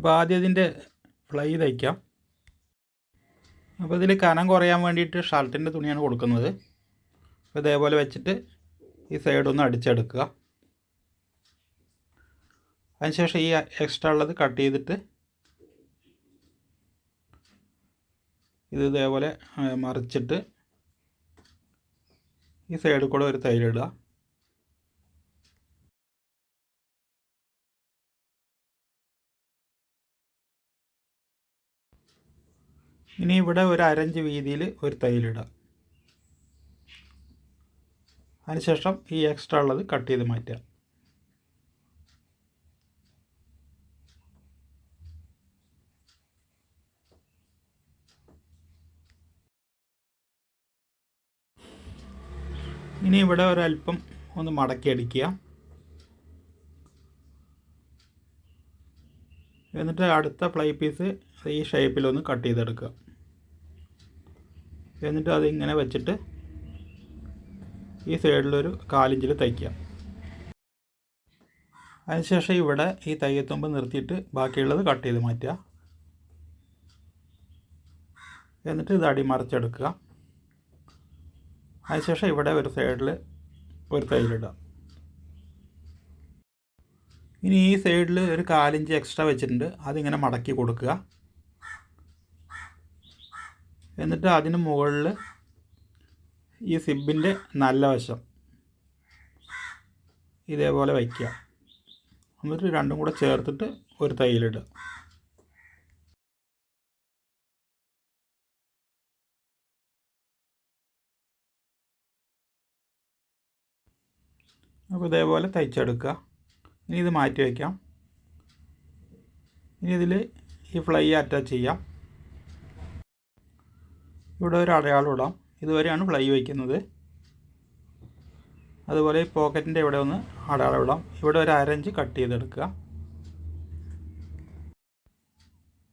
അപ്പോൾ ആദ്യം ഇതിന്റെ ഫ്ലൈ തയ്ക്കാം. അപ്പോൾ ഇതിൽ കനം കുറയാൻ വേണ്ടിയിട്ട് ഷർട്ടിന്റെ തുണിയാണ് കൊടുക്കുന്നത്. അപ്പോൾ ഇതേപോലെ വെച്ചിട്ട് ഈ സൈഡൊന്ന് അടിച്ചെടുക്കുക. അതിനുശേഷം ഈ എക്സ്ട്രാ ഉള്ളത് കട്ട് ചെയ്തിട്ട് ഇത് ഇതേപോലെ മറിച്ചിട്ട് ഈ സൈഡിൽ കൂടെ ഒരു തൈരിടുക ഇനി ഇവിടെ ഒരു അരഞ്ച് വീതിയിൽ ഒരു തൈലിടുക. അതിനുശേഷം ഈ എക്സ്ട്രാ ഉള്ളത് കട്ട് ചെയ്ത് മാറ്റുക. ഇനി ഇവിടെ ഒരല്പം ഒന്ന് മടക്കി അടിക്കുക എന്നിട്ട് അടുത്ത ഫ്ലൈ പീസ് ഈ ഷേപ്പിലൊന്ന് കട്ട് ചെയ്തെടുക്കുക. എന്നിട്ട് അതിങ്ങനെ വെച്ചിട്ട് ഈ സൈഡിലൊരു കാലിഞ്ചിൽ തയ്ക്കുക. അതിനുശേഷം ഇവിടെ ഈ തയ്യത്തുമ്പ് നിർത്തിയിട്ട് ബാക്കിയുള്ളത് കട്ട് ചെയ്ത് മാറ്റുക. എന്നിട്ട് ഇത് അടിമറിച്ചെടുക്കുക അതിനുശേഷം ഇവിടെ ഒരു സൈഡിൽ ഒരു തൈലിടുക ഇനി ഈ സൈഡിൽ ഒരു കാലിഞ്ച് എക്സ്ട്രാ വെച്ചിട്ടുണ്ട്. അതിങ്ങനെ മടക്കി കൊടുക്കുക. എന്നിട്ട് അതിന് മുകളിൽ ഈ സിബിന്റെ നല്ല വശം ഇതേപോലെ വയ്ക്കുക. എന്നിട്ട് രണ്ടും കൂടെ ചേർത്തിട്ട് ഒരു തൈലിടുക അപ്പോൾ ഇതേപോലെ തയ്ച്ചെടുക്കുക. ഇനി ഇത് മാറ്റി വയ്ക്കാം. ഇനി ഇതിൽ ഈ ഫ്ലൈ അറ്റാച്ച് ചെയ്യാം. ഇവിടെ ഒരു അടയാളം ഇടാം. ഇതുവരെയാണ് ഫ്ലൈ വയ്ക്കുന്നത്. അതുപോലെ പോക്കറ്റിന്റെ ഇവിടെ ഒന്ന് അടയാളം ഇടാം. ഇവിടെ ഒരു അരഞ്ച് കട്ട് ചെയ്തെടുക്കുക.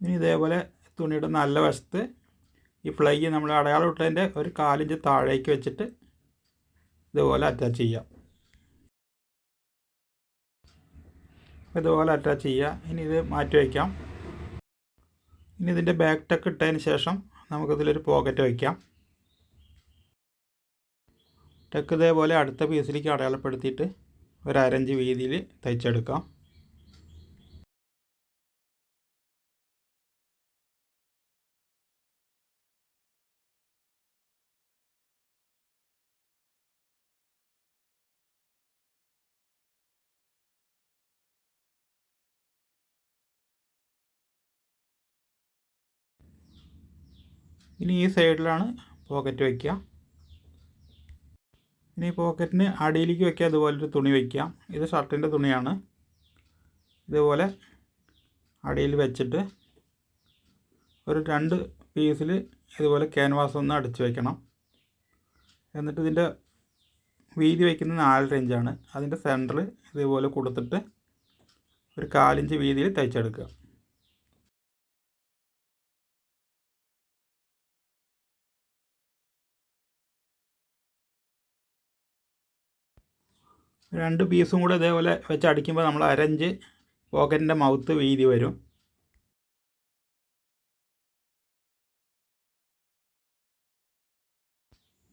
ഇനി ഇതേപോലെ തുണിയുടെ നല്ല വശത്ത് ഈ ഫ്ലൈ നമ്മൾ അടയാളം ഇട്ടതിന്റെ ഒരു കാലിഞ്ച് താഴേക്ക് വെച്ചിട്ട് ഇതുപോലെ അറ്റാച്ച് ചെയ്യാം. ഇതുപോലെ അറ്റാച്ച് ചെയ്യുക. ഇനി ഇത് മാറ്റി വയ്ക്കാം. ഇനി ഇതിന്റെ ബാക്ക് ടക്ക് ഇട്ടതിന് ശേഷം നമുക്കിതിലൊരു പോക്കറ്റ് വയ്ക്കാം. ടെക്ക് ഇതേപോലെ അടുത്ത പീസിലേക്ക് അടയാളപ്പെടുത്തിയിട്ട് ഒരു അരഞ്ച് വീതിയിൽ തയ്ച്ചെടുക്കാം. ഇനി ഈ സൈഡിലാണ് പോക്കറ്റ് വയ്ക്കുക ഇനി പോക്കറ്റിന് അടിയിലേക്ക് വയ്ക്കുക അതുപോലൊരു തുണി വയ്ക്കാം ഇത് ഷർട്ടിന്റെ തുണിയാണ്. ഇതുപോലെ അടിയിൽ വെച്ചിട്ട് ഒരു രണ്ട് പീസിൽ ഇതുപോലെ ക്യാൻവാസ് ഒന്ന് അടിച്ച് വയ്ക്കണം എന്നിട്ട് ഇതിന്റെ വീതി വയ്ക്കുന്നത് നാലര ഇഞ്ചാണ്. അതിന്റെ സെന്ററിൽ ഇതുപോലെ കൊടുത്തിട്ട് ഒരു കാലിഞ്ച് വീതിയിൽ തയ്ച്ചെടുക്കുക. രണ്ട് പീസും കൂടെ ഇതേപോലെ വെച്ച് അടിക്കുമ്പോൾ നമ്മൾ അരഞ്ച് പോക്കറ്റിന്റെ മൗത്ത് വീതി വരും.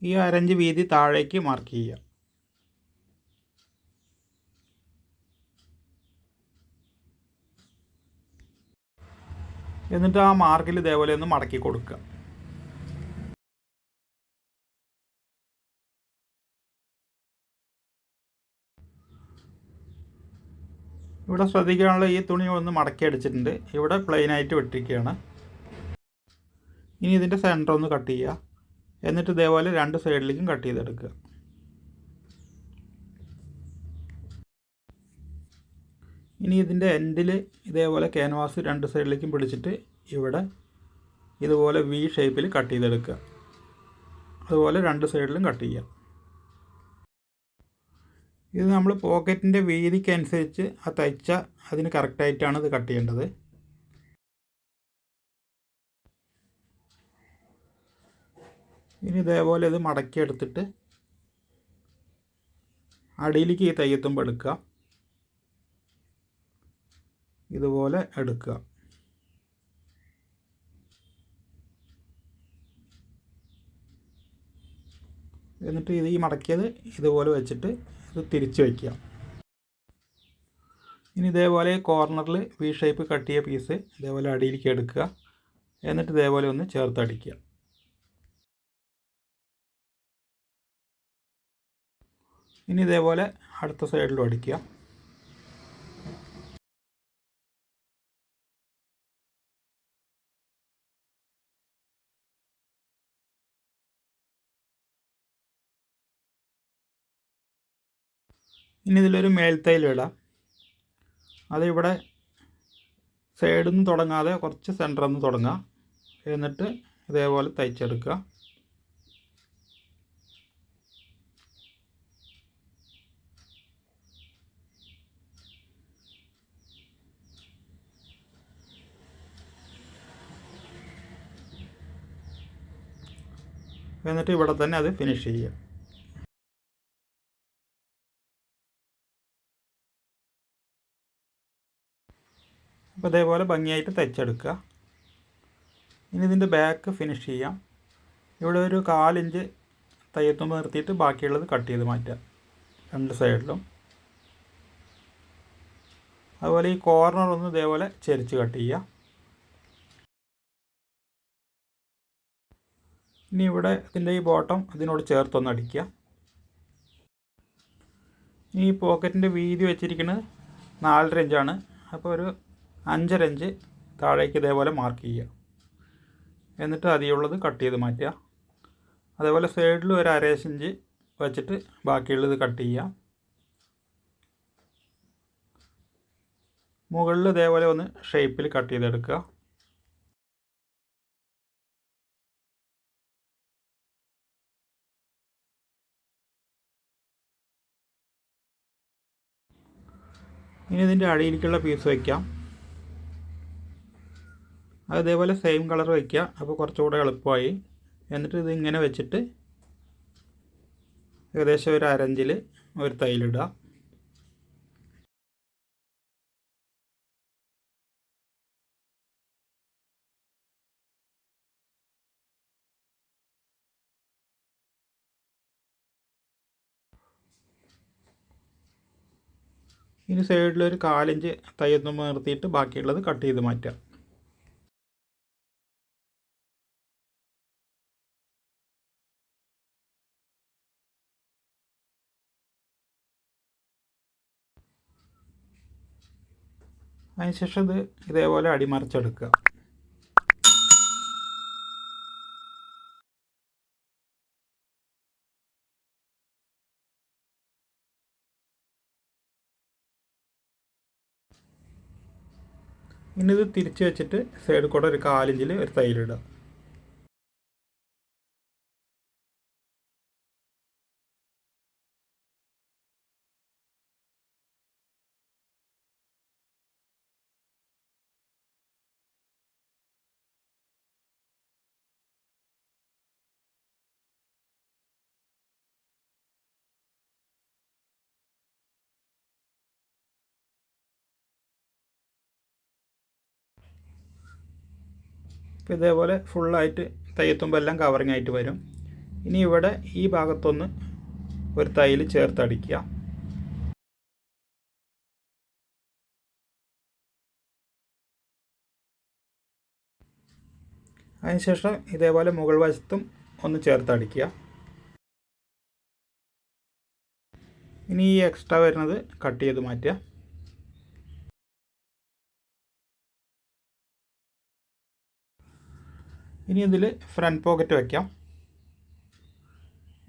ഈ അരഞ്ച് വീതി താഴേക്ക് മാർക്ക് ചെയ്യുക. എന്നിട്ട് ആ മാർക്കിൽ ഇതേപോലെ ഒന്ന് മടക്കി കൊടുക്കുക. ഇവിടെ ശ്രദ്ധിക്കാനുള്ള ഈ തുണി ഒന്ന് മടക്കി അടിച്ചിട്ടുണ്ട്. ഇവിടെ പ്ലെയിൻ ആയിട്ട് വെട്ടിരിക്കുകയാണ് ഇനി ഇതിന്റെ സെന്റർ ഒന്ന് കട്ട് ചെയ്യുക. എന്നിട്ട് ഇതേപോലെ രണ്ട് സൈഡിലേക്കും കട്ട് ചെയ്തെടുക്കുക. ഇനി ഇതിന്റെ എൻഡിൽ ഇതേപോലെ ക്യാൻവാസ് രണ്ട് സൈഡിലേക്കും പിടിച്ചിട്ട് ഇവിടെ ഇതുപോലെ വി ഷേപ്പിൽ കട്ട് ചെയ്തെടുക്കുക. അതുപോലെ രണ്ട് സൈഡിലും കട്ട് ചെയ്യാം ഇത് നമ്മൾ പോക്കറ്റിന്റെ വീതിക്കനുസരിച്ച് ആ തയ്ച്ച അതിന് കറക്റ്റായിട്ടാണ് ഇത് കട്ട് ചെയ്യേണ്ടത്. ഇനി ഇതേപോലെ ഇത് മടക്കിയെടുത്തിട്ട് അടിയിലേക്ക് ഈ തയ്യത്തുമ്പോൾ എടുക്കുക. ഇതുപോലെ എടുക്കുക. എന്നിട്ട് ഇത് ഈ മടക്കിയത് ഇതുപോലെ വെച്ചിട്ട് ഇത് തിരിച്ച് വയ്ക്കുക. ഇനി ഇതേപോലെ കോർണറിൽ വി ഷേപ്പ് കട്ട് ചെയ്യ പീസ് ഇതേപോലെ അടിയിലേക്ക് എടുക്കുക. എന്നിട്ട് ഇതേപോലെ ഒന്ന് ചേർത്തടിക്കുക ഇനി ഇതേപോലെ അടുത്ത സൈഡിലും അടിക്കുക. ഇനി ഇതിലൊരു മേൽത്തൈലിടാം. അതിവിടെ സൈഡിൽ നിന്ന് തുടങ്ങാതെ കുറച്ച് സെന്ററിൽ നിന്ന് തുടങ്ങുക എന്നിട്ട് ഇതേപോലെ തയ്ച്ചെടുക്കുക. എന്നിട്ട് ഇവിടെ തന്നെ അത് ഫിനിഷ് ചെയ്യുക. അപ്പോൾ ഇതേപോലെ ഭംഗിയായിട്ട് തയ്ച്ചെടുക്കുക ഇനി ഇതിന്റെ ബാക്ക് ഫിനിഷ് ചെയ്യാം. ഇവിടെ ഒരു കാലിഞ്ച് തയ്യത്തുമ്പോൾ നിർത്തിയിട്ട് ബാക്കിയുള്ളത് കട്ട് ചെയ്ത് മാറ്റുക. രണ്ട് സൈഡിലും അതുപോലെ ഈ കോർണർ ഒന്ന് ഇതേപോലെ ചെരിച്ച് കട്ട് ചെയ്യുക. ഇനി ഇവിടെ ഇതിന്റെ ഈ ബോട്ടം ഇതിനോട് ചേർത്തൊന്ന് അടിക്കുക. ഈ പോക്കറ്റിന്റെ വീതി വെച്ചിരിക്കുന്നത് നാലര ഇഞ്ചാണ് അപ്പോൾ ഒരു അഞ്ചര ഇഞ്ച് താഴേക്ക് ഇതേപോലെ മാർക്ക് ചെയ്യുക. എന്നിട്ട് അതിയുള്ളത് കട്ട് ചെയ്ത് മാറ്റുക. അതേപോലെ സൈഡിൽ ഒരു അരേശ് ഇഞ്ച് വെച്ചിട്ട് ബാക്കിയുള്ളത് കട്ട് ചെയ്യുക. മുകളിൽ ഇതേപോലെ ഒന്ന് ഷേപ്പിൽ കട്ട് ചെയ്തെടുക്കുക. ഇനി ഇതിന്റെ അടിയിലേക്കുള്ള പീസ് വയ്ക്കാം അത് ഇതേപോലെ സെയിം കളർ വയ്ക്കുക അപ്പോൾ കുറച്ചുകൂടെ എളുപ്പമായി എന്നിട്ട് ഇത് ഇങ്ങനെ വെച്ചിട്ട് ഏകദേശം ഒരു അരഞ്ചിൽ ഒരു തൈലിടുക ഇനി സൈഡിൽ സൈഡിലൊരു കാലിഞ്ച് തയ്യത്തുമ്പോൾ നിർത്തിയിട്ട് ബാക്കിയുള്ളത് കട്ട് ചെയ്ത് മാറ്റുക അതിനുശേഷം ഇത് ഇതേപോലെ അടിമറിച്ചെടുക്കുക. ഇനി ഇത് തിരിച്ച് വെച്ചിട്ട് സൈഡിൽ കൂടെ ഒരു കാലിഞ്ചിൽ ഒരു തൈലിടുക അപ്പോൾ ഇതേപോലെ ഫുള്ളായിട്ട് തയ്യത്തുമ്പോൾ എല്ലാം കവറിങ് ആയിട്ട് വരും. ഇനി ഇവിടെ ഈ ഭാഗത്തൊന്ന് ഒരു തൈൽ ചേർത്തടിക്കുക അതിനുശേഷം ഇതേപോലെ മുകൾ വശത്തും ഒന്ന് ചേർത്തടിക്കുക ഇനി ഈ എക്സ്ട്രാ വരുന്നത് കട്ട് ചെയ്ത് മാറ്റുക. ഇനി ഇതിൽ ഫ്രണ്ട് പോക്കറ്റ് വയ്ക്കാം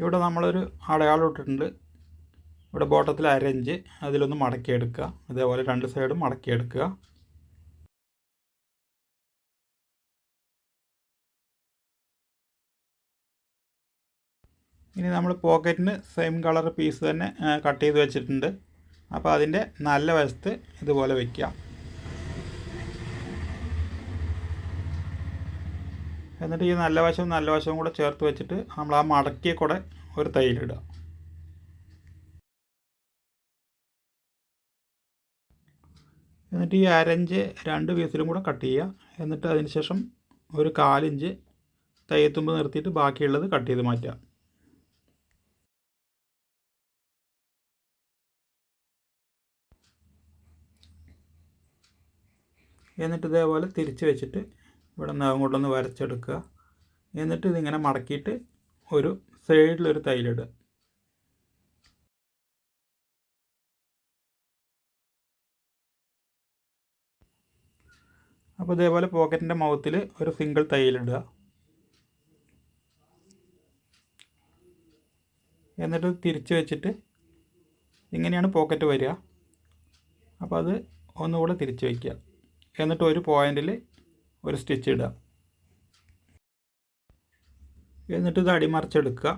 ഇവിടെ നമ്മളൊരു അടയാളം ഇട്ടിട്ടുണ്ട്. ഇവിടെ ബോട്ടത്തിൽ അരഞ്ച് അതിലൊന്ന് മടക്കിയെടുക്കുക. അതേപോലെ രണ്ട് സൈഡും മടക്കിയെടുക്കുക. ഇനി നമ്മൾ പോക്കറ്റിന് സെയിം കളർ പീസ് തന്നെ കട്ട് ചെയ്ത് വെച്ചിട്ടുണ്ട്. അപ്പോൾ അതിന്റെ നല്ല വശത്ത് ഇതുപോലെ വയ്ക്കാം എന്നിട്ട് ഈ നല്ല വശവും നല്ല വശവും കൂടെ ചേർത്ത് വെച്ചിട്ട് നമ്മൾ ആ മടക്കിയ കൂടെ ഒരു തൈയിലിടുക. എന്നിട്ട് ഈ അരഞ്ച് രണ്ട് പീസിലും കൂടെ കട്ട് ചെയ്യുക. എന്നിട്ട് അതിന് ശേഷം ഒരു കാലിഞ്ച് തയ്യത്തുമ്പ് നിർത്തിയിട്ട് ബാക്കിയുള്ളത് കട്ട് ചെയ്ത് മാറ്റുക. എന്നിട്ട് ഇതേപോലെ തിരിച്ച് വെച്ചിട്ട് ഇവിടെ നിന്ന് അങ്ങോട്ടൊന്ന് വരച്ചെടുക്കുക. എന്നിട്ട് ഇതിങ്ങനെ മടക്കിയിട്ട് ഒരു സൈഡിലൊരു തൈലിടുക. അപ്പോൾ ഇതേപോലെ പോക്കറ്റിന്റെ മൗത്തിൽ ഒരു സിംഗിൾ തൈലിടുക. എന്നിട്ട് തിരിച്ച് വെച്ചിട്ട് ഇങ്ങനെയാണ് പോക്കറ്റ് വരിക. അപ്പോൾ അത് ഒന്നുകൂടെ തിരിച്ച് വയ്ക്കുക എന്നിട്ട് ഒരു പോയിന്റിൽ ഒരു സ്റ്റിച്ച് ഇടുക. എന്നിട്ട് ഇത് അടിമറിച്ചെടുക്കുക.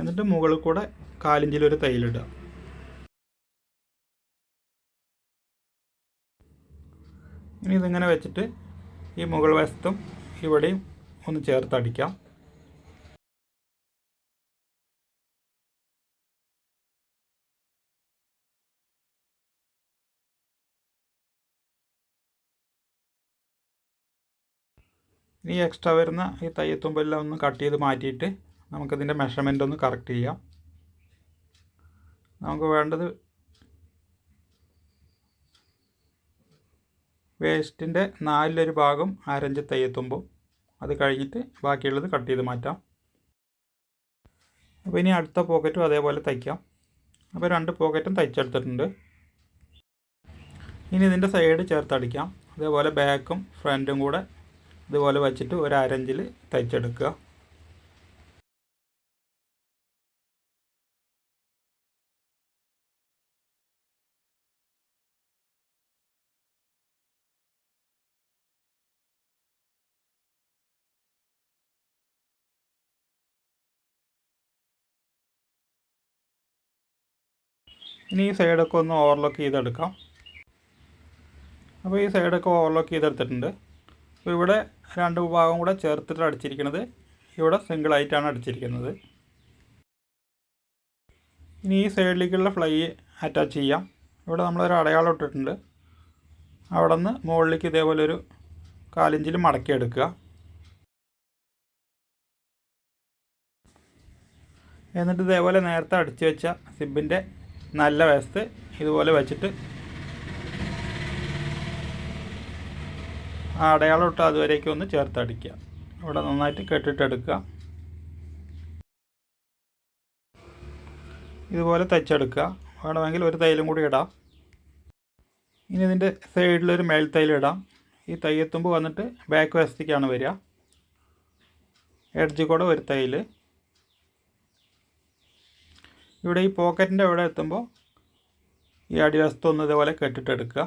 എന്നിട്ട് മുകളിൽ കൂടെ കാലിഞ്ചിലൊരു തൈലിടുക ഇനി ഇതിങ്ങനെ വെച്ചിട്ട് ഈ മുകൾ വശത്തും ഇവിടെയും ഒന്ന് ചേർത്തടിക്കാം ഇനി എക്സ്ട്രാ വരുന്ന ഈ തയ്യത്തുമ്പെല്ലാം ഒന്ന് കട്ട് ചെയ്ത് മാറ്റിയിട്ട് നമുക്കിതിന്റെ മെഷർമെന്റ് ഒന്ന് കറക്റ്റ് ചെയ്യാം. നമുക്ക് വേണ്ടത് വേസ്റ്റിന്റെ നാലിലൊരു ഭാഗം അരഞ്ച് തയ്യത്തുമ്പും അത് കഴിഞ്ഞിട്ട് ബാക്കിയുള്ളത് കട്ട് ചെയ്ത് മാറ്റാം. അപ്പോൾ ഇനി അടുത്ത പോക്കറ്റും അതേപോലെ തയ്ക്കാം. അപ്പോൾ രണ്ട് പോക്കറ്റും തയ്ച്ചെടുത്തിട്ടുണ്ട്. ഇനി ഇതിന്റെ സൈഡ് ചേർത്തടിക്കാം അതേപോലെ ബാക്കും ഫ്രണ്ടും കൂടെ ഇതുപോലെ വെച്ചിട്ട് ഒരു അരഞ്ചിൽ തയ്ച്ചെടുക്കുക. ഇനി ഈ സൈഡൊക്കെ ഒന്ന് ഓവർലോക്ക് ചെയ്തെടുക്കാം. അപ്പോൾ ഈ സൈഡൊക്കെ ഓവർലോക്ക് ചെയ്തെടുത്തിട്ടുണ്ട്. ഇവിടെ രണ്ട് ഭാഗം കൂടെ ചേർത്തിട്ട് അടിച്ചിരിക്കുന്നത്. ഇവിടെ സിംഗിളായിട്ടാണ് അടിച്ചിരിക്കുന്നത്. ഇനി ഈ സൈഡിലേക്കുള്ള ഫ്ലൈ അറ്റാച്ച് ചെയ്യാം. ഇവിടെ നമ്മളൊരു അടയാളം ഇട്ടിട്ടുണ്ട്. അവിടെ നിന്ന് മുകളിലേക്ക് ഇതേപോലെ ഒരു കാലിഞ്ചിൽ മടക്കിയെടുക്കുക എന്നിട്ട് ഇതേപോലെ നേരത്തെ അടിച്ചു വെച്ച സിബിന്റെ നല്ല വശത്ത് ഇതുപോലെ വെച്ചിട്ട് ആ അടയാളം ഇട്ട് അതുവരേക്കും ഒന്ന് ചേർത്തടിക്കുക. ഇവിടെ നന്നായിട്ട് കെട്ടിട്ടെടുക്കുക ഇതുപോലെ തയ്ച്ചെടുക്കുക. വേണമെങ്കിൽ ഒരു തൈലും കൂടി ഇടാം. ഇനി ഇതിന്റെ സൈഡിലൊരു മേൽ തൈലം ഇടാം. ഈ തയ്യെത്തുമ്പോൾ വന്നിട്ട് ബാക്ക് വശത്തേക്കാണ് വരിക. എഡ്ജ് കൂടെ ഒരു തൈൽ ഇവിടെ ഈ പോക്കറ്റിന്റെ അവിടെ എത്തുമ്പോൾ ഈ അടിവശത്തൊന്ന് ഇതേപോലെ കെട്ടിട്ടെടുക്കുക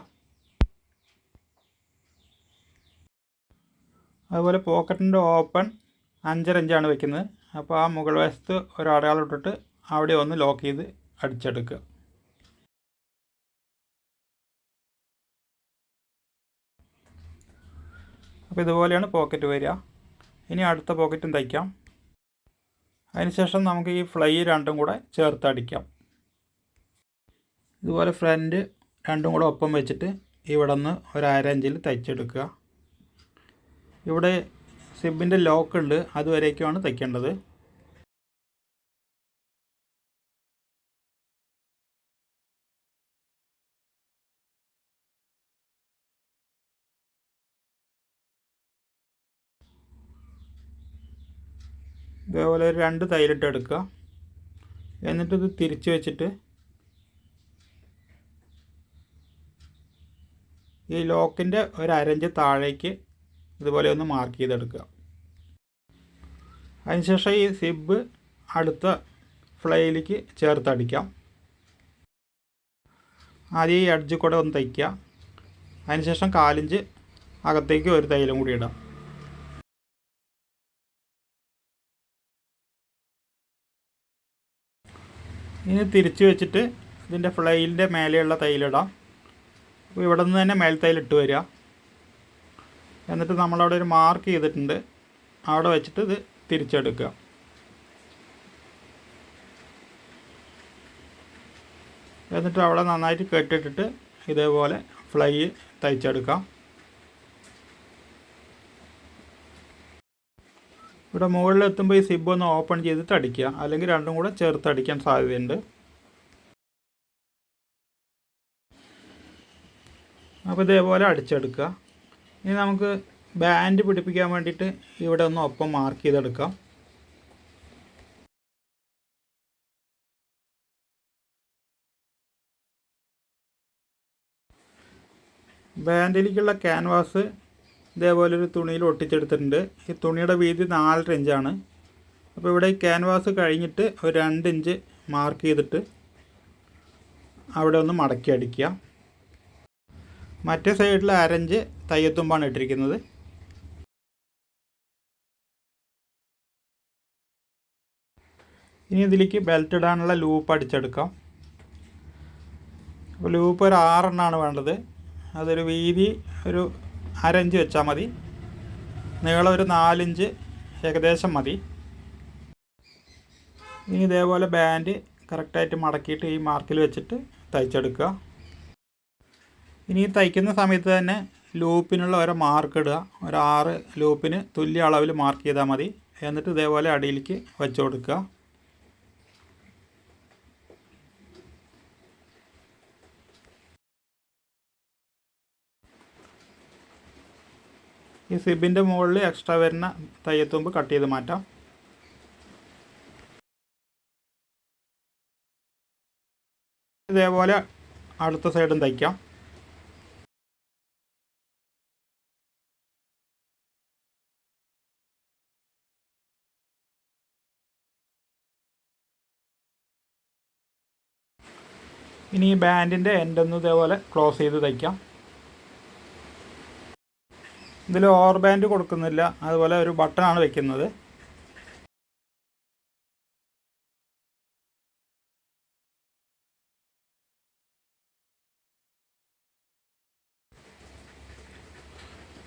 അതുപോലെ പോക്കറ്റിന്റെ ഓപ്പൺ അഞ്ചര ഇഞ്ചാണ് വെക്കുന്നത്. അപ്പോൾ ആ മുകൾ വശത്ത് ഒരു അടയാളം ഇട്ടിട്ട് അവിടെ ഒന്ന് ലോക്ക് ചെയ്ത് അടിച്ചെടുക്കുക. അപ്പോൾ ഇതുപോലെയാണ് പോക്കറ്റ് വരിക. ഇനി അടുത്ത പോക്കറ്റും തയ്ക്കാം. അതിനുശേഷം നമുക്ക് ഈ ഫ്ലൈ രണ്ടും കൂടെ ചേർത്ത് അടിക്കാം. ഇതുപോലെ ഫ്രണ്ട് രണ്ടും കൂടെ ഒപ്പം വെച്ചിട്ട് ഇവിടെ നിന്ന് ഒരു അര ഇഞ്ചിൽ തയ്ച്ചെടുക്കുക. ഇവിടെ സിബിന്റെ ലോക്ക് ഉണ്ട്. അതുവരേക്കുമാണ് തയ്ക്കേണ്ടത്. ഇതേപോലെ രണ്ട് തൈലിട്ട് എടുക്കുക. എന്നിട്ട് ഇത് തിരിച്ച് വെച്ചിട്ട് ഈ ലോക്കിന്റെ ഒരു അരഞ്ച് താഴേക്ക് ഇതുപോലെ ഒന്ന് മാർക്ക് ചെയ്തെടുക്കുക. അതിനുശേഷം ഈ സിബ് അടുത്ത ഫ്ലൈയിലേക്ക് ചേർത്തടിക്കാം ആദ്യം ഈ അഡ്ജ് കൂടെ ഒന്ന് തയ്ക്കുക. അതിനുശേഷം കാലിഞ്ച് അകത്തേക്ക് ഒരു തൈലം കൂടി ഇടാം. ഇനി തിരിച്ച് വെച്ചിട്ട് ഇതിന്റെ ഫ്ലൈലിന്റെ മേലെയുള്ള തൈലിടാം അപ്പോൾ ഇവിടെ നിന്ന് തന്നെ മേൽ തൈലിട്ട് ഇട്ട് വരിക. എന്നിട്ട് നമ്മളവിടെ ഒരു മാർക്ക് ചെയ്തിട്ടുണ്ട്. അവിടെ വെച്ചിട്ട് ഇത് തിരിച്ചെടുക്കുക. എന്നിട്ട് അവിടെ നന്നായിട്ട് കെട്ടിട്ടിട്ട് ഇതേപോലെ ഫ്ലൈ തയ്ച്ചെടുക്കാം. ഇവിടെ മുകളിലെത്തുമ്പോൾ ഈ സിബ് ഒന്ന് ഓപ്പൺ ചെയ്തിട്ട് അടിക്കുക അല്ലെങ്കിൽ രണ്ടും കൂടെ ചേർത്ത് അടിക്കാൻ സാധ്യതയുണ്ട്. അപ്പോൾ ഇതേപോലെ അടിച്ചെടുക്കുക. ഇനി നമുക്ക് ബാൻഡ് പിടിപ്പിക്കാൻ വേണ്ടിയിട്ട് ഇവിടെ ഒന്ന് ഒപ്പം മാർക്ക് ചെയ്തെടുക്കാം. ബാൻഡിലേക്കുള്ള ക്യാൻവാസ് ഇതേപോലെ ഒരു തുണിയിൽ ഒട്ടിച്ചെടുത്തിട്ടുണ്ട്. ഈ തുണിയുടെ വീതി നാലര ഇഞ്ചാണ് അപ്പോൾ ഇവിടെ ഈ ക്യാൻവാസ് കഴിഞ്ഞിട്ട് ഒരു രണ്ട് ഇഞ്ച് മാർക്ക് ചെയ്തിട്ട് അവിടെ ഒന്ന് മടക്കി അടിക്കുക. മറ്റേ സൈഡിൽ അരഞ്ച് തയ്യത്തുമ്പാണ് ഇട്ടിരിക്കുന്നത്. ഇനി ഇതിലേക്ക് ബെൽറ്റ് ഇടാനുള്ള ലൂപ്പ് അടിച്ചെടുക്കാം. അപ്പോൾ ലൂപ്പ് ഒരു ആറെണ്ണമാണ് വേണ്ടത്. അതൊരു വീതി ഒരു അരഞ്ച് വെച്ചാൽ മതി. നീളം ഒരു നാലിഞ്ച് ഏകദേശം മതി. ഇനി ഇതേപോലെ ബാൻഡ് കറക്റ്റായിട്ട് മടക്കിയിട്ട് ഈ മാർക്കിൽ വെച്ചിട്ട് തയ്ച്ചെടുക്കുക. ഇനി തയ്ക്കുന്ന സമയത്ത് തന്നെ ലൂപ്പിനുള്ള ഒരു മാർക്ക് ഇടുക. ഒരു ആറ് ലൂപ്പിന് തുല്യ അളവിൽ മാർക്ക് ചെയ്താൽ മതി. എന്നിട്ട് ഇതേപോലെ അടിയിലേക്ക് വെച്ച് കൊടുക്കുക. ഈ സിബിന്റെ മുകളിൽ എക്സ്ട്രാ വരുന്ന തയ്യത്തുമ്പ് കട്ട് ചെയ്ത് മാറ്റാം. ഇതേപോലെ അടുത്ത സൈഡും തയ്ക്കാം. ഇനി ഈ ബാൻഡിന്റെ എൻഡൊന്ന് ഇതേപോലെ ക്ലോസ് ചെയ്ത് തയ്ക്കാം. ഇതിൽ ഓവർ ബാൻഡ് കൊടുക്കുന്നില്ല. അതുപോലെ ഒരു ബട്ടണാണ് വെക്കുന്നത്.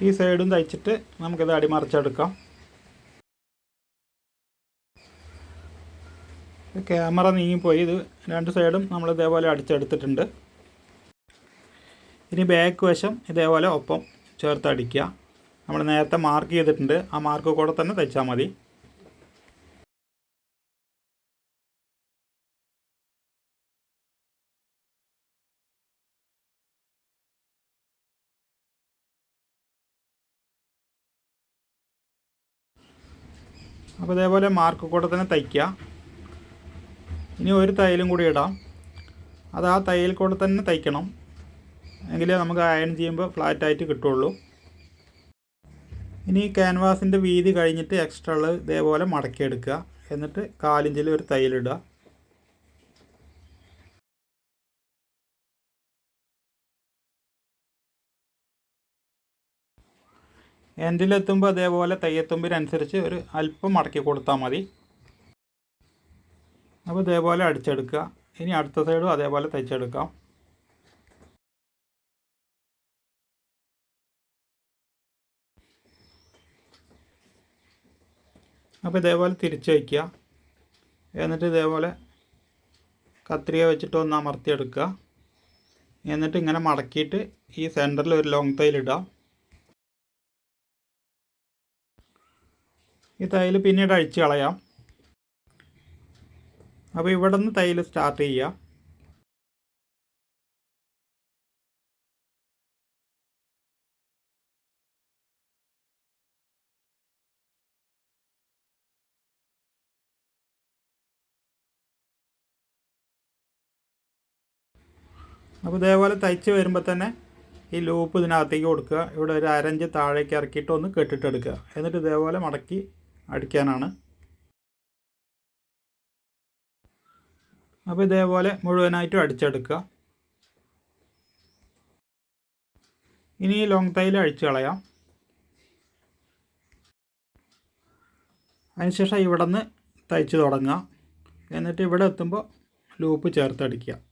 ഈ സൈഡും തയ്ച്ചിട്ട് നമുക്കിത് അടിമറിച്ചെടുക്കാം. ക്യാമറ നീങ്ങിപ്പോയി. ഇത് രണ്ട് സൈഡും നമ്മൾ ഇതേപോലെ അടിച്ചെടുത്തിട്ടുണ്ട്. ഇനി ബാക്ക് വശം ഇതേപോലെ ഒപ്പം ചേർത്ത് അടിക്കുക. നമ്മൾ നേരത്തെ മാർക്ക് ചെയ്തിട്ടുണ്ട്. ആ മാർക്ക് കൂടെ തന്നെ തയ്ച്ചാൽ മതി. അപ്പോൾ ഇതേപോലെ മാർക്ക് കൂടെ തന്നെ തയ്ക്കുക. ഇനി ഒരു തയ്യലും കൂടി ഇടാം. അത് ആ തയ്യൽ കൂടെ തന്നെ തയ്ക്കണം. എങ്കിലേ നമുക്ക് അയൺ ചെയ്യുമ്പോൾ ഫ്ലാറ്റായിട്ട് കിട്ടുള്ളൂ. ഇനി ക്യാൻവാസിന്റെ വീതി കഴിഞ്ഞിട്ട് എക്സ്ട്രാ ഉള്ളത് ഇതേപോലെ മടക്കിയെടുക്കുക. എന്നിട്ട് കാലിഞ്ചിൽ ഒരു തയ്യലിടുക എൻഡിലെത്തുമ്പോൾ അതേപോലെ തയ്യത്തുമ്പിനനുസരിച്ച് ഒരു അല്പം മടക്കി കൊടുത്താൽ മതി. അപ്പോൾ ഇതേപോലെ അടിച്ചെടുക്കുക. ഇനി അടുത്ത സൈഡും അതേപോലെ തയ്ച്ചെടുക്കാം. അപ്പോൾ ഇതേപോലെ തിരിച്ച് വയ്ക്കുക. എന്നിട്ട് ഇതേപോലെ കത്രിക വെച്ചിട്ട് ഒന്ന് അമർത്തിയെടുക്കുക. എന്നിട്ട് ഇങ്ങനെ മടക്കിയിട്ട് ഈ സെന്ററിൽ ഒരു ലോങ് തൈലിടുക ഈ തൈൽ പിന്നീട് അഴിച്ച് കളയാം. അപ്പോൾ ഇവിടെ നിന്ന് തയ്യൽ സ്റ്റാർട്ട് ചെയ്യുക അപ്പോൾ ഇതേപോലെ തയ്ച്ച് വരുമ്പോൾ തന്നെ ഈ ലൂപ്പ് ഇതിനകത്തേക്ക് കൊടുക്കുക. ഇവിടെ ഒരു അരഞ്ച് താഴേക്ക് ഇറക്കിയിട്ട് ഒന്ന് കെട്ടിട്ടെടുക്കുക. എന്നിട്ട് ഇതേപോലെ മടക്കി അടിക്കാനാണ് അപ്പോൾ ഇതേപോലെ മുഴുവനായിട്ടും അടിച്ചെടുക്കുക. ഇനി ഈ ലോങ് തൈൽ അഴിച്ചു കളയാം. അതിനുശേഷം ഇവിടെ നിന്ന് തയ്ച്ച് തുടങ്ങുക. എന്നിട്ട് ഇവിടെ എത്തുമ്പോൾ ലൂപ്പ് ചേർത്തടിക്കുക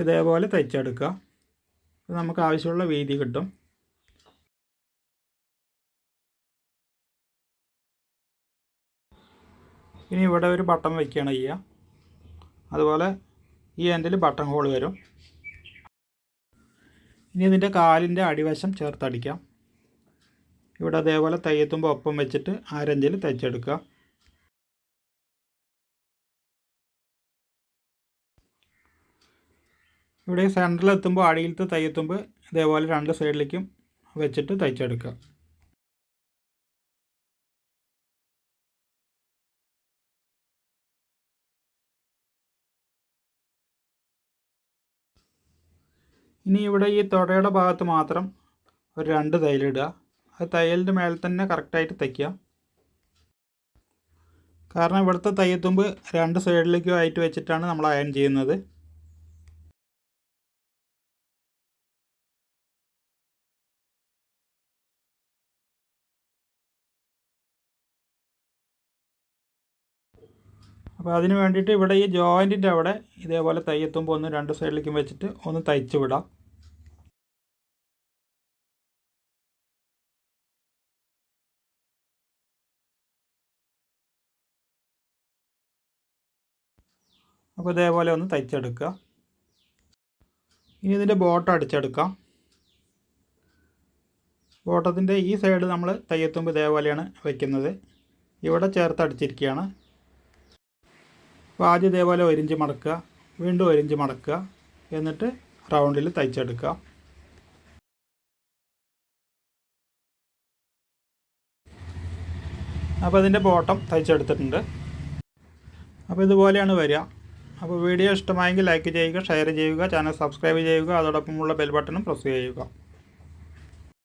ഇതേപോലെ തയ്ച്ചെടുക്കുക. നമുക്ക് ആവശ്യമുള്ള വീതി കിട്ടും. ഇനി ഇവിടെ ഒരു ബട്ടൺ വയ്ക്കുകയാണ് ചെയ്യുക. അതുപോലെ ഈ എൻഡിൽ ബട്ടൺ ഹോൾ വരും. ഇനി ഇതിന്റെ കാലിന്റെ അടിവശം ചേർത്തടിക്കാം ഇവിടെ അതേപോലെ തയ്യത്തുമ്പോൾ ഒപ്പം വെച്ചിട്ട് അരഞ്ചിൽ തയ്ച്ചെടുക്കുക. ഇവിടെ സെന്ററിൽ എത്തുമ്പോൾ അടിയിലത്തെ തയ്യെത്തുമ്പോൾ ഇതേപോലെ രണ്ട് സൈഡിലേക്കും വെച്ചിട്ട് തയ്ച്ചെടുക്കുക ഇനി ഇവിടെ ഈ തുടയുടെ ഭാഗത്ത് മാത്രം ഒരു രണ്ട് തയ്യലിടുക അത് തയ്യലിന്റെ മേലെ തന്നെ കറക്റ്റായിട്ട് തയ്ക്കുക. കാരണം ഇവിടുത്തെ തയ്യത്തുമ്പ് രണ്ട് സൈഡിലേക്കും ആയിട്ട് വെച്ചിട്ടാണ് നമ്മൾ അയൺ ചെയ്യുന്നത്. അപ്പോൾ അതിന് വേണ്ടിയിട്ട് ഇവിടെ ഈ ജോയിന്റിന്റെ അവിടെ ഇതേപോലെ തയ്യത്തുമ്പോൾ ഒന്ന് രണ്ട് സൈഡിലേക്കും വെച്ചിട്ട് ഒന്ന് തയ്ച്ചു വിടാം. അപ്പോൾ ഇതേപോലെ ഒന്ന് തയ്ച്ചെടുക്കുക. ഇനി ഇതിന്റെ ബോട്ടം അടിച്ചെടുക്കാം. ബോട്ടത്തിന്റെ ഈ സൈഡ് നമ്മൾ തയ്യത്തുമ്പോൾ ഇതേപോലെയാണ് വയ്ക്കുന്നത് ഇവിടെ ചേർത്ത് അടിച്ചിരിക്കുകയാണ്. അപ്പോൾ ആദ്യം ഇതേപോലെ ഒരിഞ്ച് മടക്കുക. വീണ്ടും ഒരിഞ്ച് മടക്കുക. എന്നിട്ട് റൗണ്ടിൽ തയ്ച്ചെടുക്കുക. അപ്പോൾ ഇതിന്റെ ബോട്ടം തയ്ച്ചെടുത്തിട്ടുണ്ട്. അപ്പോൾ ഇതുപോലെയാണ് വരിക. അപ്പോൾ വീഡിയോ ഇഷ്ടമായെങ്കിൽ ലൈക്ക് ചെയ്യുക ഷെയർ ചെയ്യുക ചാനൽ സബ്സ്ക്രൈബ് ചെയ്യുക. അതോടൊപ്പമുള്ള ബെൽ ബട്ടണും പ്രസ് ചെയ്യുക.